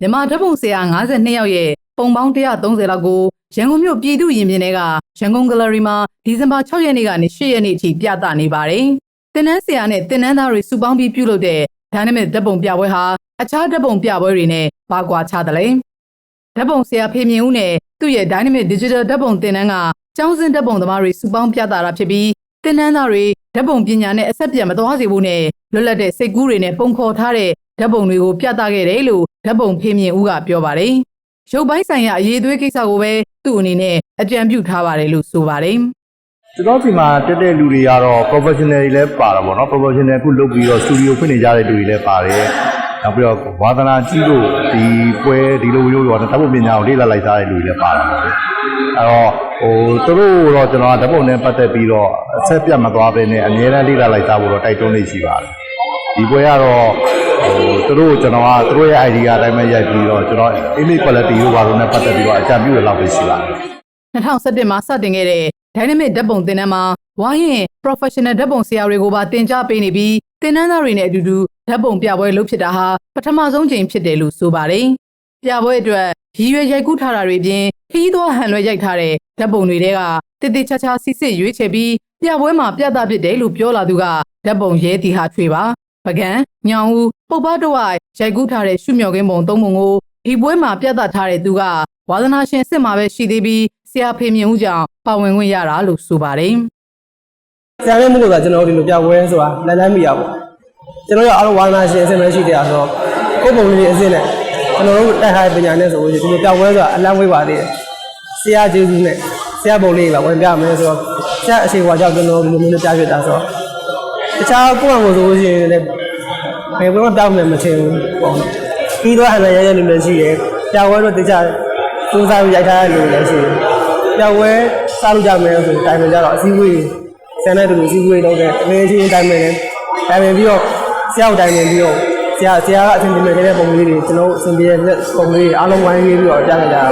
မြန်မာဓာတ်ပုံဆရာ52ယောက်ရဲ့ပုံပေါင်း130လောက်ကိုရန်ကုန်မြို့ပြည်သူ့ရင်ပြင်ထဲကရန်ကုန်ဂယ်လရီမှာဒီဇင်ဘာ6ရက်နေ့ကနေ10ရက်နေ့အထိပြသနေပါတယ်။တင်နန်းဆရာနဲ့တင်နန်းသားတွေစုပေါင်းပြီးပြုလုပ်တဲ့ဒါနမစ်ဓာတ်ပုံပြပွဲဟာအခြားဓာတ်ပုံပြပွဲတွေနဲ့ဘာကွာခြားတယ်လဲ။ဓာတ်ပုံဆရာဖေမြင့်ဦးနဲ့သူ့ရဲ့ Dynamic Digital ဓာတ်ပုံတင်နန်းကကျောင်းစင်းဓာတ်ပုံသမားတွေစုပေါင်းပြသတာဖြစ်ပြီးတင်နန်းသားတွေဓာတ်ပုံပညာနဲ့အဆက်ပြတ်မသွားစေဖို့နဲ့လွတ်လပ်တဲ့စိတ်ကူးတွေနဲ့ပုံခေါ်ထားတဲ့ဓာတ်ပုံတွေကိုပြသခဲ့တယ်လို့ ဓာတ်ပုံဖေမြင့်ဦးကပြောပါတယ်။ရုပ်ပိုင်းဆိုင်ရာအရေးအသွေးကိစ္စကိုပဲသူ့အနေနဲ့အကြံပြုထားပါတယ်လို့ဆိုပါတယ်။ကျွန်တော်ဒီမှာတက်တဲ့လူတွေကတော့ professional တွေလည်းပါတာပေါ့နော် professional ခုလုပ်ပြီးတော့ studio ဖွင့်နေကြတဲ့လူတွေလည်းပါတယ်နောက်ပြီးတော့ဝါသနာကြီးတို့ဒီပွဲဒီလိုမျိုးရောဓာတ်ပုံပညာကိုလေ့လာလိုက်သားတဲ့လူတွေလည်းပါတာပေါ့လေအဲ့တော့ဟိုသူတို့တော့ကျွန်တော်ကဓာတ်ပုံနဲ့ပတ်သက်ပြီးတော့အဆက်ပြတ်မသွားဘဲနဲ့အများအားလေ့လာလိုက်သားဖို့တော့တိုက်တွန်းနေရှိပါတယ် ဒီပွဲကတော့ဟိုသူတို့ကိုကျွန်တော်ကသူတို့ရဲ့ idea အတိုင်းပဲရိုက်ပြီးတော့ကျွန်တော် image quality တို့ဘာလို့နဲ့ပတ်သက်ပြီးတော့အကြံပြုရလောက်ပဲရှိပါတယ်2017မှာစတင်ခဲ့တဲ့ Dynamic ဓာတ်ပုံသင်တန်းမှာဝိုင်းရင် Professional ဓာတ်ပုံဆရာတွေကိုပါသင်ကြားပေးနေပြီးသင်တန်းသားတွေနဲ့အတူတူဓာတ်ပုံပြပွဲလုပ်ဖြစ်တာဟာပထမဆုံးချိန်ဖြစ်တယ်လို့ဆိုပါတယ်။ပြပွဲအတွက်ရည်ရွယ်ရိုက်ကူးထားတာတွေအပြင်ခီးသွွားဟန်လွယ်ရိုက်ထားတဲ့ဓာတ်ပုံတွေတဲကတည်တည်ချာချာစစ်စစ်ရွေးချယ်ပြီးပြပွဲမှာပြသဖြစ်တယ်လို့ပြောလာသူကဓာတ်ပုံရဲတီဟာထွေပါ ပကံညောင်ဦးပုပ်ပတော့ဝိုက်ရိုက်ကူးထားတဲ့ရှုမြော်ကင်းပုံသုံးပုံကိုဒီပွဲမှာပြသထားတဲ့သူကဝါသနာရှင်စစ်မှာပဲရှိသေးပြီးဆရာဖေမြင့်ဦးကြောင့်ပါဝင်ခွင့်ရတာလို့ဆိုပါတယ်ဆရာလေးမှုကကျွန်တော်ဒီလိုပြပွဲဆိုတာလက်လန်းမိရပေါ့ကျွန်တော်ရအားလုံးဝါသနာရှင်အစင်ပဲရှိတယ်ဆိုတော့ကိုယ့်ပုံလေးအစင်နဲ့ကျွန်တော်တို့တိုက်ထားတဲ့ပညာနဲ့ဆိုလို့ဒီလိုပြပွဲဆိုတာအလန်းဝေးပါသေးတယ်ဆရာကျေးဇူးနဲ့ဆရာပုံလေးပါဝင်ပြမယ်ဆိုတော့ဆရာအရှိန်ဟွာကြောင့်ကျွန်တော်ဒီလိုမျိုးပြဖြစ်တာဆိုတော့ တခြားကိုယ့်အကိုဆိုလို့ရှိရင်လည်းဘယ်ဘက်မှပြောင်းမယ်မထင်ဘူးပေါ့ပြီးတော့အမှန်ရရလူလည်းရှိတယ်ပြပွဲတော့တခြားစူးစမ်းပြီးရိုက်ထားတဲ့လူလည်းရှိတယ်ပြပွဲစားလို့ကြမယ်ဆိုတိုင်ပင်ကြတော့အစည်းအဝေးဆန်တဲ့တူလူစီးပွေးလုပ်တဲ့အငယ်ချင်းတိုင်းမယ်လည်းတိုင်ပင်ပြီးတော့ဆရာကိုတိုင်ပင်ပြီးတော့ဆရာဆရာကအဆင်ပြေနေတဲ့ပုံလေးတွေကျွန်တော်အဆင်ပြေတဲ့ပုံလေးတွေအားလုံးဝိုင်းပြီးတော့ကြားကြကြတာပါ